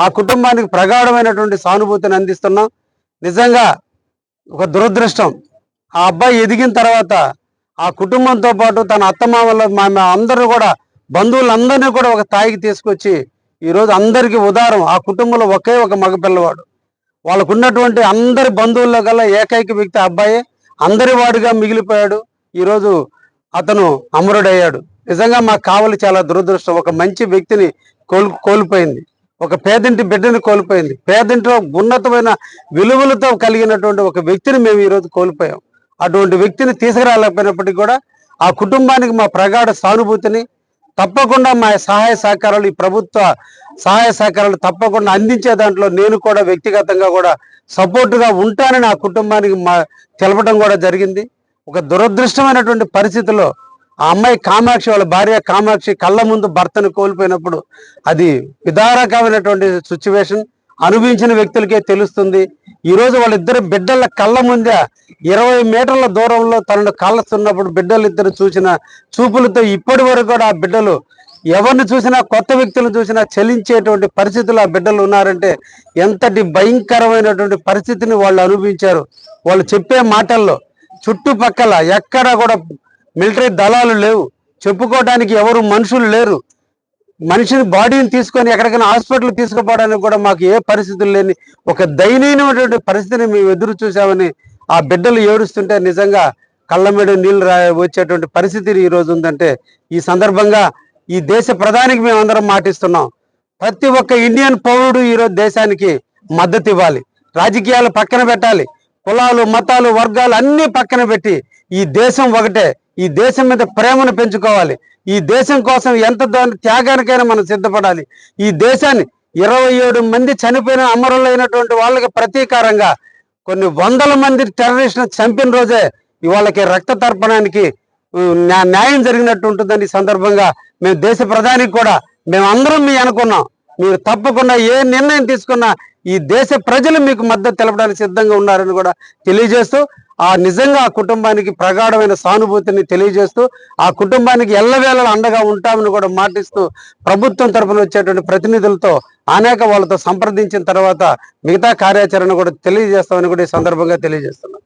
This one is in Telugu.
ఆ కుటుంబానికి ప్రగాఢమైనటువంటి సానుభూతిని అందిస్తున్నాం. నిజంగా ఒక దురదృష్టం. ఆ అబ్బాయి ఎదిగిన తర్వాత ఆ కుటుంబంతో పాటు తన అత్తమామల మా అందరూ కూడా బంధువులందరినీ కూడా ఒక స్థాయికి తీసుకొచ్చి ఈరోజు అందరికీ ఉదారం. ఆ కుటుంబంలో ఒకే ఒక మగపిల్లవాడు. వాళ్ళకు ఉన్నటువంటి అందరి బంధువుల్లో కల్లా ఏకైక వ్యక్తి ఆ అబ్బాయే. అందరి వాడిగా మిగిలిపోయాడు. ఈరోజు అతను అమరుడయ్యాడు. నిజంగా మాకు కావాలి చాలా దురదృష్టం. ఒక మంచి వ్యక్తిని కోల్ కోల్పోయింది. ఒక పేదింటి బిడ్డని కోల్పోయింది. పేదింటిలో ఉన్నతమైన విలువలతో కలిగినటువంటి ఒక వ్యక్తిని మేము ఈరోజు కోల్పోయాం. అటువంటి వ్యక్తిని తీసుకురాలేకపోయినప్పటికీ కూడా ఆ కుటుంబానికి మా ప్రగాఢ సానుభూతిని తప్పకుండా మా సహాయ సహకారాలు ఈ ప్రభుత్వ సహాయ సహకారాలు తప్పకుండా అందించే దాంట్లో నేను కూడా వ్యక్తిగతంగా కూడా సపోర్టుగా ఉంటానని ఆ కుటుంబానికి మా తెలపడం కూడా జరిగింది. ఒక దురదృష్టమైనటువంటి పరిస్థితిలో ఆ అమ్మాయి కామాక్షి వాళ్ళ భార్య కామాక్షి కళ్ళ ముందు భర్తను కోల్పోయినప్పుడు అది విదారకమైనటువంటి సిచ్యువేషన్ అనుభవించిన వ్యక్తులకే తెలుస్తుంది. ఈరోజు వాళ్ళిద్దరు బిడ్డల కళ్ళ ముందే ఇరవై మీటర్ల దూరంలో తనను కాలుస్తున్నప్పుడు బిడ్డలు ఇద్దరు చూసిన చూపులతో ఇప్పటి వరకు కూడా ఆ బిడ్డలు ఎవరిని చూసినా కొత్త వ్యక్తులను చూసినా చలించేటువంటి పరిస్థితులు ఆ బిడ్డలు ఉన్నారంటే ఎంతటి భయంకరమైనటువంటి పరిస్థితిని వాళ్ళు అనుభవించారు. వాళ్ళు చెప్పే మాటల్లో చుట్టుపక్కల ఎక్కడ కూడా మిలిటరీ దళాలు లేవు. చెప్పుకోవడానికి ఎవరు మనుషులు లేరు. మనిషిని బాడీని తీసుకొని ఎక్కడికైనా హాస్పిటల్ తీసుకుపోవడానికి కూడా మాకు ఏ పరిస్థితులు లేని ఒక దయనీయమైనటువంటి పరిస్థితిని మేము ఎదురు చూసామని ఆ బిడ్డలు ఏడుస్తుంటే నిజంగా కళ్ళ మీద నీళ్ళు రా వచ్చేటువంటి పరిస్థితి ఈ రోజు ఉందంటే ఈ సందర్భంగా ఈ దేశ ప్రధానికి మేము అందరం మాటిస్తున్నాం. ప్రతి ఒక్క ఇండియన్ పౌరుడు ఈరోజు దేశానికి మద్దతు ఇవ్వాలి. రాజకీయాలు పక్కన పెట్టాలి. కులాలు మతాలు వర్గాలు అన్నీ పక్కన పెట్టి ఈ దేశం ఒకటే. ఈ దేశం మీద ప్రేమను పెంచుకోవాలి. ఈ దేశం కోసం ఎంత త్యాగానికైనా మనం సిద్ధపడాలి. ఈ దేశాన్ని ఇరవై ఏడు మంది చనిపోయిన అమరులైనటువంటి వాళ్ళకి ప్రతీకారంగా కొన్ని వందల మంది టెర్రరిస్టులను చంపిన రోజే ఇవాళకి రక్త తర్పణానికి న్యాయం జరిగినట్టు ఉంటుందని ఈ సందర్భంగా మేము దేశ ప్రధానికి కూడా మేము అందరం మీ అనుకున్నాం. మీరు తప్పకుండా ఏ నిర్ణయం తీసుకున్నా ఈ దేశ ప్రజలు మీకు మద్దతు తెలపడానికి సిద్ధంగా ఉన్నారని కూడా తెలియజేస్తూ ఆ నిజంగా ఆ కుటుంబానికి ప్రగాఢమైన సానుభూతిని తెలియజేస్తూ ఆ కుటుంబానికి ఎల్లవేళలు అండగా ఉంటామని కూడా మాటిస్తూ ప్రభుత్వం తరపున వచ్చేటువంటి ప్రతినిధులతో అనేక వాళ్ళతో సంప్రదించిన తర్వాత మిగతా కార్యాచరణ కూడా తెలియజేస్తామని కూడా ఈ సందర్భంగా తెలియజేస్తున్నాం.